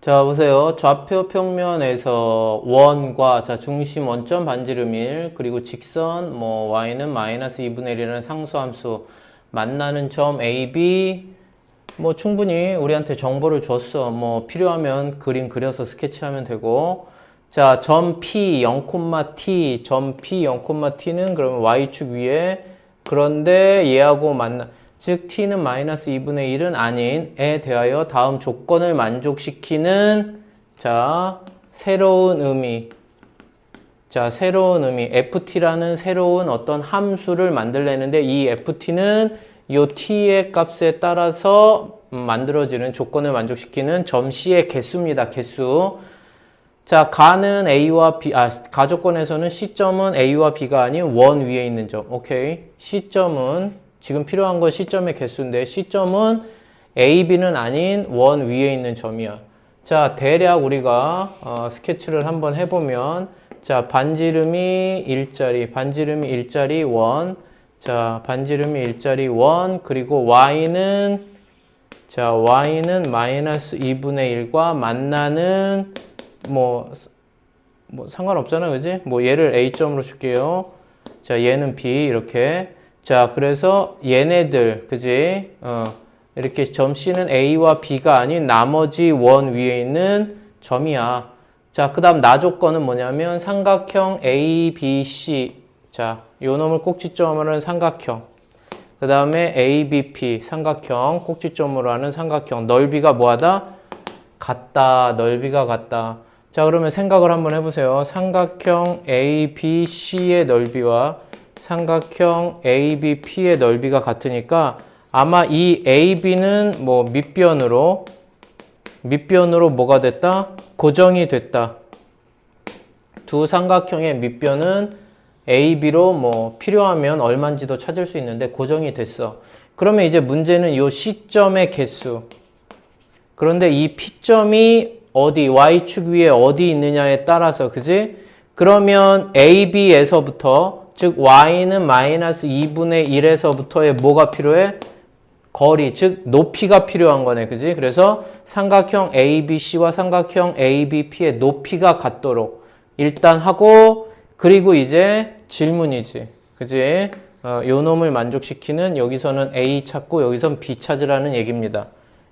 자, 보세요. 좌표 평면에서 원과 자, 중심 원점 반지름 1, 그리고 직선 뭐 y는 마이너스 2분의 1이라는 상수함수 만나는 점 AB 뭐 충분히 우리한테 정보를 줬어. 뭐 필요하면 그림 그려서 스케치하면 되고 자, 점 P 0,t, 점 P 0,t는 그러면 y축 위에 그런데 얘하고 만나 즉 t는 마이너스 2분의 1은 아닌 에 대하여 다음 조건을 만족시키는 자 새로운 의미 자 새로운 의미 ft라는 새로운 어떤 함수를 만들려는데 이 ft는 요 t의 값에 따라서 음, 만들어지는 조건을 만족시키는 점 c의 개수입니다 개수 자, 가는 A와 B, 아, 가조건에서는 C점은 A와 B가 아닌 원 위에 있는 점. 오케이. C점은, 지금 필요한 건 C점의 개수인데, C점은 A, B는 아닌 원 위에 있는 점이야. 자, 대략 우리가, 어, 스케치를 한번 해보면, 자, 반지름이 일자리, 반지름이 일자리 원, 자, 반지름이 일자리 원, 그리고 Y는, 자, Y는 마이너스 2분의 1과 만나는 뭐, 뭐 상관없잖아, 그지? 뭐 얘를 A점으로 줄게요. 자, 얘는 B 이렇게. 자, 그래서 얘네들, 그지? 어, 이렇게 점 C는 A와 B가 아닌 나머지 원 위에 있는 점이야. 자, 그 다음 나 조건은 뭐냐면 삼각형 ABC. 자, 요 놈을 꼭지점으로 하는 삼각형. 그 다음에 ABP 삼각형, 꼭지점으로 하는 삼각형. 넓이가 뭐하다? 같다. 넓이가 같다. 자, 그러면 생각을 한번 해보세요. 삼각형 ABC의 넓이와 삼각형 ABP의 넓이가 같으니까 아마 이 AB는 뭐 밑변으로 밑변으로 뭐가 됐다? 고정이 됐다. 두 삼각형의 밑변은 AB로 뭐 필요하면 얼마인지도 찾을 수 있는데 고정이 됐어. 그러면 이제 문제는 이 시점의 개수. 그런데 이 P점이 어디 y축 위에 어디 있느냐에 따라서 그지? 그러면 AB에서부터 즉 y는 마이너스 2분의 1에서부터의 뭐가 필요해? 거리 즉 높이가 필요한 거네 그지? 그래서 삼각형 ABC와 삼각형 ABP의 높이가 같도록 일단 하고 그리고 이제 질문이지 그지? 어, 요 놈을 만족시키는 여기서는 A 찾고 여기선 B 찾으라는 얘기입니다.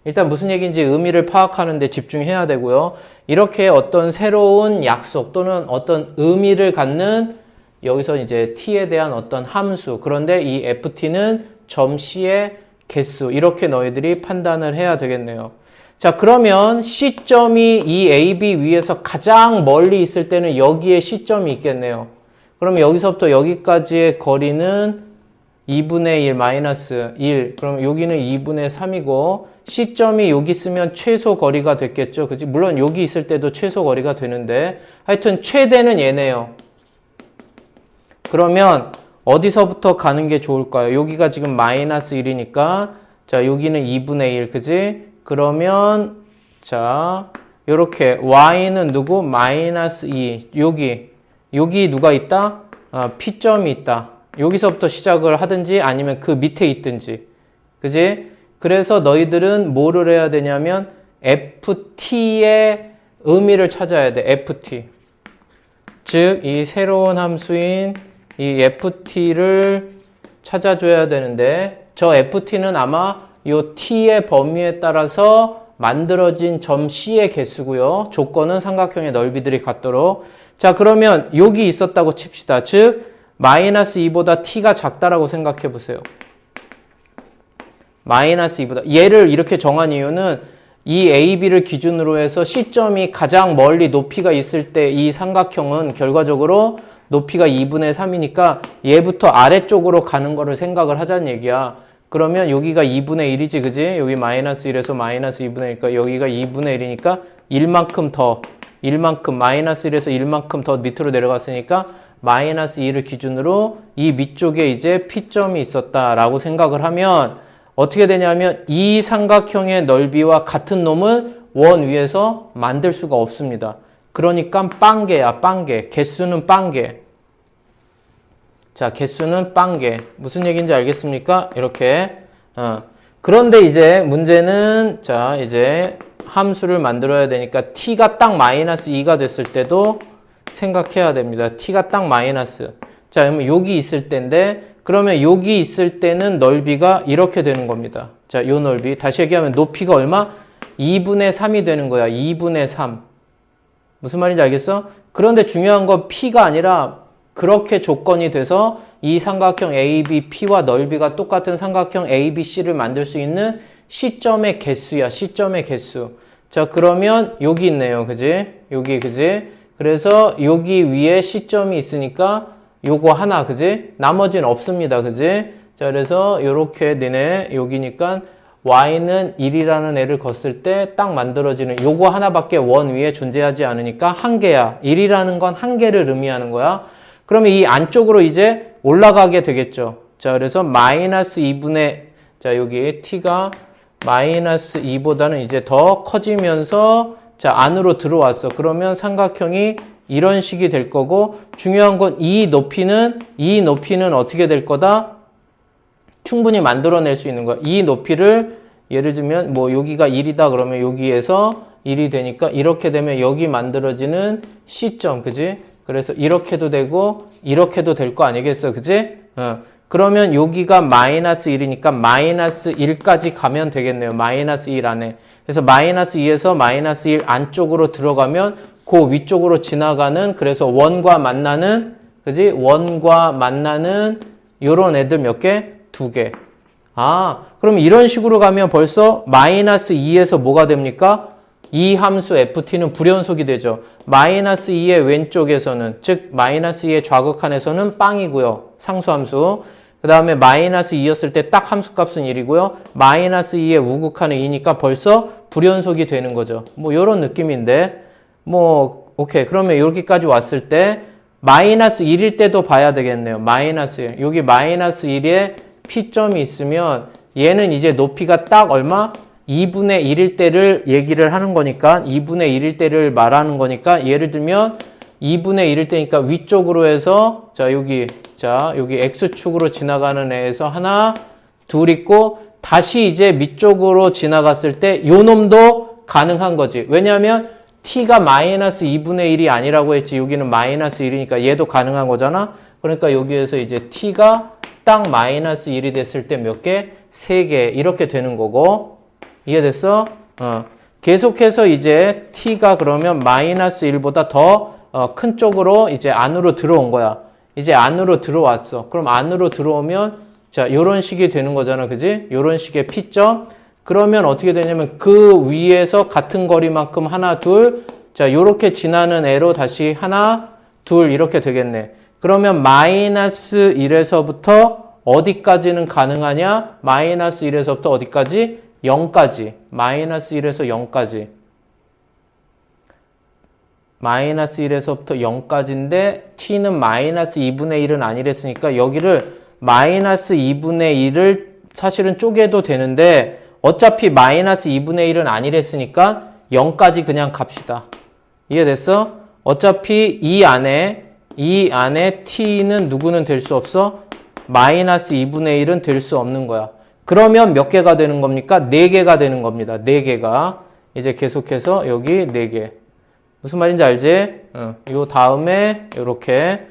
일단 무슨 얘기인지 의미를 파악하는데 집중해야 되고요. 이렇게 어떤 새로운 약속 또는 어떤 의미를 갖는 여기서 이제 t에 대한 어떤 함수. 그런데 이 ft는 점 c의 개수. 이렇게 너희들이 판단을 해야 되겠네요. 자 그러면 C점이 이 AB 위에서 가장 멀리 있을 때는 여기에 C점이 있겠네요. 그러면 여기서부터 여기까지의 거리는 2분의 1 마이너스 1 그럼 여기는 2분의 3이고 C점이 여기 있으면 최소 거리가 됐겠죠. 그지 물론 여기 있을 때도 최소 거리가 되는데 하여튼 최대는 얘네요 그러면 어디서부터 가는 게 좋을까요 여기가 지금 마이너스 1이니까 자 여기는 2분의 1 그지 그러면 자 요렇게 y는 누구 마이너스 2 여기 여기 누가 있다 아, P점이 있다 여기서부터 시작을 하든지 아니면 그 밑에 있든지. 그지? 그래서 너희들은 뭐를 해야 되냐면 FT의 의미를 찾아야 돼. FT. 즉, 이 새로운 함수인 이 FT를 찾아줘야 되는데 저 FT는 아마 이 T의 범위에 따라서 만들어진 점 C의 개수고요. 조건은 삼각형의 넓이들이 같도록. 자, 그러면 여기 있었다고 칩시다. 즉, 마이너스 2보다 t가 작다라고 생각해 보세요. 마이너스 2보다. 얘를 이렇게 정한 이유는 이 AB를 기준으로 해서 C점이 가장 멀리 높이가 있을 때 이 삼각형은 결과적으로 높이가 2분의 3이니까 얘부터 아래쪽으로 가는 거를 생각을 하자는 얘기야. 그러면 여기가 2분의 1이지, 그지? 여기 마이너스 1에서 마이너스 2분의 1이니까 여기가 2분의 1이니까 1만큼 더, 1만큼, 마이너스 1에서 1만큼 더 밑으로 내려갔으니까 마이너스 2를 기준으로 이 밑쪽에 이제 P점이 있었다라고 생각을 하면 어떻게 되냐면 이 삼각형의 넓이와 같은 놈을 원 위에서 만들 수가 없습니다. 그러니까 빵개야, 빵개. 개수는 빵개. 자, 개수는 빵개. 무슨 얘기인지 알겠습니까? 이렇게. 어. 그런데 이제 문제는 자, 이제 함수를 만들어야 되니까 t가 딱 마이너스 2가 됐을 때도 생각해야 됩니다. t가 딱 마이너스. 자, 그러면 여기 있을 때인데 그러면 여기 있을 때는 넓이가 이렇게 되는 겁니다. 자, 요 넓이. 다시 얘기하면 높이가 얼마? 2분의 3이 되는 거야. 2분의 3. 무슨 말인지 알겠어? 그런데 중요한 건 P가 아니라 그렇게 조건이 돼서 이 삼각형 ABP와 넓이가 똑같은 삼각형 ABC를 만들 수 있는 시점의 개수야. 시점의 개수. 자, 그러면 여기 있네요. 그지? 여기, 그지? 그래서 여기 위에 시점이 있으니까 요거 하나, 그지? 나머지는 없습니다. 그지? 자, 그래서 요렇게 되네. 여기니까 y는 1이라는 애를 걷을 때 딱 만들어지는 요거 하나밖에 원 위에 존재하지 않으니까 한 개야. 1이라는 건 한 개를 의미하는 거야. 그러면 이 안쪽으로 이제 올라가게 되겠죠. 자, 그래서 마이너스 2분의, 자, 여기 t가 마이너스 2보다는 이제 더 커지면서 자, 안으로 들어왔어. 그러면 삼각형이 이런 식이 될 거고, 중요한 건 이 높이는, 이 높이는 어떻게 될 거다? 충분히 만들어낼 수 있는 거야. 이 높이를 예를 들면 뭐 여기가 1이다 그러면 여기에서 1이 되니까 이렇게 되면 여기 만들어지는 시점, 그지? 그래서 이렇게도 되고 이렇게도 될 거 아니겠어, 그지? 어. 그러면 여기가 마이너스 1이니까 마이너스 1까지 가면 되겠네요. 마이너스 1 안에. 그래서 마이너스 2에서 마이너스 1 안쪽으로 들어가면 그 위쪽으로 지나가는 그래서 원과 만나는 그지? 원과 만나는 요런 애들 몇 개? 두 개. 아, 그럼 이런 식으로 가면 벌써 마이너스 2에서 뭐가 됩니까? 이 함수 ft는 불연속이 되죠. 마이너스 2의 왼쪽에서는, 즉, 마이너스 2의 좌극한에서는 빵이고요. 상수함수. 그 다음에 마이너스 2였을 때 딱 함수값은 1이고요. 마이너스 2의 우극한은 2니까 벌써 불연속이 되는 거죠. 뭐, 요런 느낌인데, 뭐, 오케이. 그러면 여기까지 왔을 때, 마이너스 1일 때도 봐야 되겠네요. 마이너스 1. 여기 마이너스 1에 P점이 있으면 얘는 이제 높이가 딱 얼마? 2분의 1일 때를 얘기를 하는 거니까 2분의 1일 때를 말하는 거니까 예를 들면 2분의 1일 때니까 위쪽으로 해서 자 여기 자 여기 X축으로 지나가는 애에서 하나 둘 있고 다시 이제 밑쪽으로 지나갔을 때 요 놈도 가능한 거지. 왜냐하면 t가 마이너스 2분의 1이 아니라고 했지. 여기는 마이너스 1이니까 얘도 가능한 거잖아. 그러니까 여기에서 이제 t가 딱 마이너스 1이 됐을 때 몇 개? 3개 이렇게 되는 거고 이해됐어? 어. 계속해서 이제 t가 그러면 마이너스 1보다 더 큰 쪽으로 이제 안으로 들어온 거야. 이제 안으로 들어왔어. 그럼 안으로 들어오면 자 요런 식이 되는 거잖아. 그지? 요런 식의 p점. 그러면 어떻게 되냐면 그 위에서 같은 거리만큼 하나 둘자 요렇게 지나는 애로 다시 하나 둘 이렇게 되겠네. 그러면 마이너스 1에서부터 어디까지는 가능하냐? 마이너스 1에서부터 어디까지? 0까지. 마이너스 1에서 0까지. 마이너스 1에서부터 0까지인데 t는 마이너스 2분의 1은 아니랬으니까 여기를 마이너스 2분의 1을 사실은 쪼개도 되는데 어차피 마이너스 2분의 1은 아니랬으니까 0까지 그냥 갑시다. 이해됐어? 어차피 이 안에 이 안에 t는 누구는 될 수 없어? 마이너스 2분의 1은 될 수 없는 거야. 그러면 몇 개가 되는 겁니까? 4개가 되는 겁니다. 4개가. 이제 계속해서 여기 4개. 무슨 말인지 알지? 어, 요 다음에 요렇게.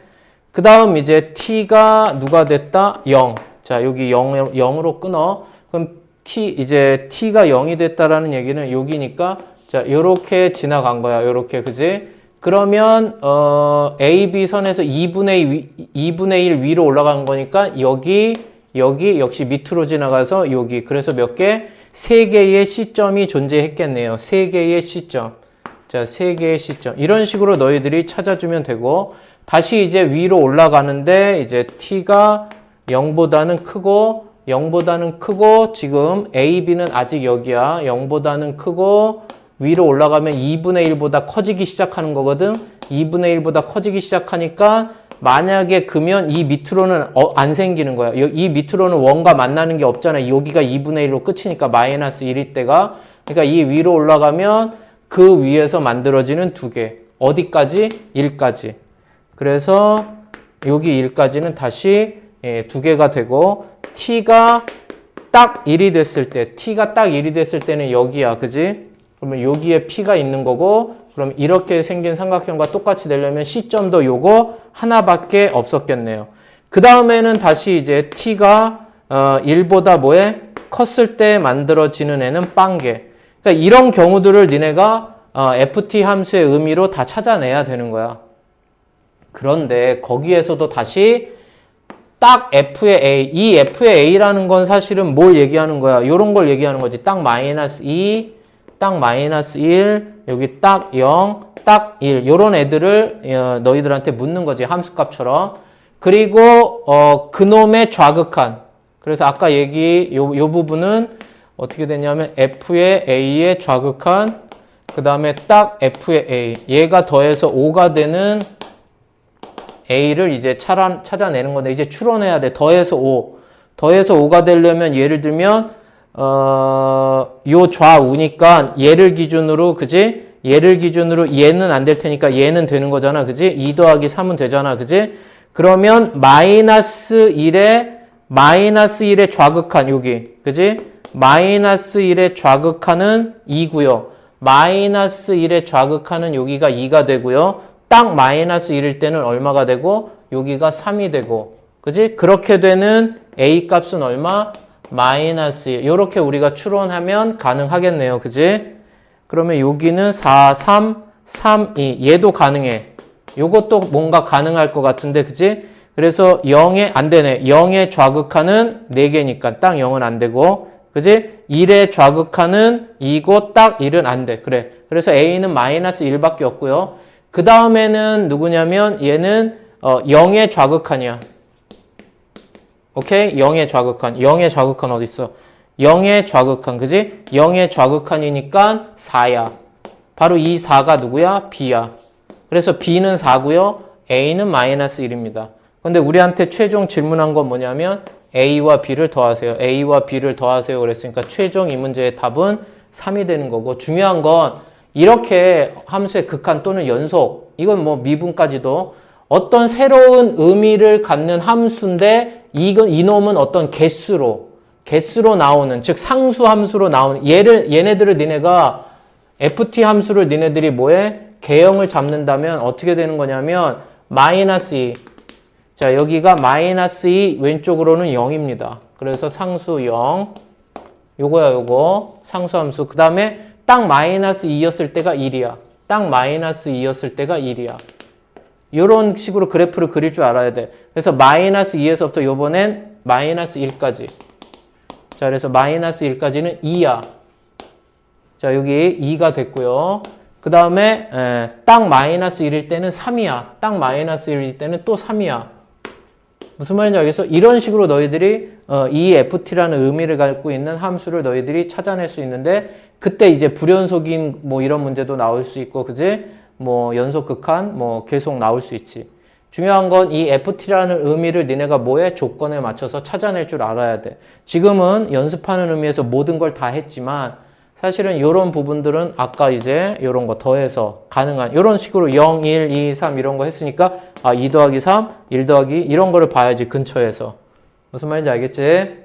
그 다음 이제 t가 누가 됐다? 0. 자, 여기 0, 0으로 끊어. 그럼 t, 이제 t가 0이 됐다라는 얘기는 여기니까 자, 요렇게 지나간 거야. 요렇게, 그지? 그러면 어, AB 선에서 2분의 2, 2분의 1 위로 올라간 거니까 여기 여기 역시 밑으로 지나가서 여기 그래서 몇 개? 세 개의 시점이 존재했겠네요. 세 개의 시점. 자, 세 개의 시점. 이런 식으로 너희들이 찾아주면 되고 다시 이제 위로 올라가는데 이제 t가 0보다는 크고 0보다는 크고 지금 AB는 아직 여기야. 0보다는 크고 위로 올라가면 2분의 1보다 커지기 시작하는 거거든. 2분의 1보다 커지기 시작하니까 만약에 그면 이 밑으로는 어, 안 생기는 거야. 이 밑으로는 원과 만나는 게 없잖아. 여기가 2분의 1로 끝이니까 마이너스 1일 때가. 그러니까 이 위로 올라가면 그 위에서 만들어지는 두 개. 어디까지? 1까지. 그래서 여기 1까지는 다시 예, 두 개가 되고 t가 딱 1이 됐을 때 t가 딱 1이 됐을 때는 여기야. 그지? 그러면 여기에 P가 있는 거고 그럼 이렇게 생긴 삼각형과 똑같이 되려면 C점도 요거 하나밖에 없었겠네요. 그 다음에는 다시 이제 T가 어, 1보다 뭐에 컸을 때 만들어지는 애는 빵개. 그러니까 이런 경우들을 니네가 어, FT 함수의 의미로 다 찾아내야 되는 거야. 그런데 거기에서도 다시 딱 F의 A, 이 F의 A라는 건 사실은 뭘 얘기하는 거야? 이런 걸 얘기하는 거지. 딱 마이너스 2, 딱 마이너스 1, 여기 딱 0, 딱 1. 요런 애들을 어, 너희들한테 묻는 거지. 함수값처럼. 그리고 어, 그놈의 좌극한. 그래서 아까 얘기 요, 요 부분은 어떻게 되냐면 F의 A의 좌극한 그 다음에 딱 F의 A 얘가 더해서 5가 되는 A를 이제 차라, 찾아내는 건데 이제 추론해야 돼. 더해서 5. 더해서 5가 되려면 예를 들면 어, 요 좌우니까 얘를 기준으로 그지? 얘를 기준으로 얘는 안 될 테니까 얘는 되는 거잖아. 그지? 2 더하기 3은 되잖아. 그지? 그러면 마이너스 1에 마이너스 1의 좌극한 여기. 그지? 마이너스 1의 좌극한은 2고요. 마이너스 1의 좌극한은 여기가 2가 되고요. 딱 마이너스 1일 때는 얼마가 되고 여기가 3이 되고 그지? 그렇게 되는 a 값은 얼마? 마이너스 1. 이렇게 우리가 추론하면 가능하겠네요. 그지? 그러면 여기는 4, 3, 3, 2. 얘도 가능해. 요것도 뭔가 가능할 것 같은데 그지? 그래서 0에 안 되네. 0의 좌극하는 4개니까 딱 0은 안 되고 그지? 1의 좌극하는 2고 딱 1은 안 돼. 그래. 그래서 a는 마이너스 1밖에 없고요. 그 다음에는 누구냐면 얘는 어, 0의 좌극한이야. 오케이? 0의 좌극한. 0의 좌극한 어디 있어? 0의 좌극한. 그지? 0의 좌극한이니까 4야. 바로 이 4가 누구야? b야. 그래서 b는 4고요. a는 마이너스 1입니다. 근데 우리한테 최종 질문한 건 뭐냐면 a와 b를 더하세요. a와 b를 더하세요. 그랬으니까 최종 이 문제의 답은 3이 되는 거고 중요한 건 이렇게 함수의 극한 또는 연속 이건 뭐 미분까지도 어떤 새로운 의미를 갖는 함수인데 이건 이놈은 어떤 개수로 개수로 나오는 즉 상수 함수로 나오는 얘를 얘네들을 니네가 ft 함수를 니네들이 뭐해 개형을 잡는다면 어떻게 되는 거냐면 마이너스 2. 자 여기가 마이너스 2 왼쪽으로는 0입니다. 그래서 상수 0 요거야 요거 상수 함수 그 다음에 딱 마이너스 2였을 때가 1이야. 딱 마이너스 2였을 때가 1이야. 이런 식으로 그래프를 그릴 줄 알아야 돼. 그래서 마이너스 2에서부터 요번엔 마이너스 1까지. 자, 그래서 마이너스 1까지는 2야. 자, 여기 2가 됐고요. 그 다음에 딱 마이너스 1일 때는 3이야. 딱 마이너스 1일 때는 또 3이야. 무슨 말인지 알겠어? 이런 식으로 너희들이 어, 이 ft라는 의미를 갖고 있는 함수를 너희들이 찾아낼 수 있는데 그때 이제 불연속인 뭐 이런 문제도 나올 수 있고 그지? 뭐 연속 극한 뭐 계속 나올 수 있지. 중요한 건 이 ft라는 의미를 니네가 뭐에 조건에 맞춰서 찾아낼 줄 알아야 돼. 지금은 연습하는 의미에서 모든 걸 다 했지만 사실은 이런 부분들은 아까 이제 이런 거 더해서 가능한 이런 식으로 0, 1, 2, 3 이런 거 했으니까 아, 2 더하기 3, 1 더하기 이런 거를 봐야지 근처에서. 무슨 말인지 알겠지?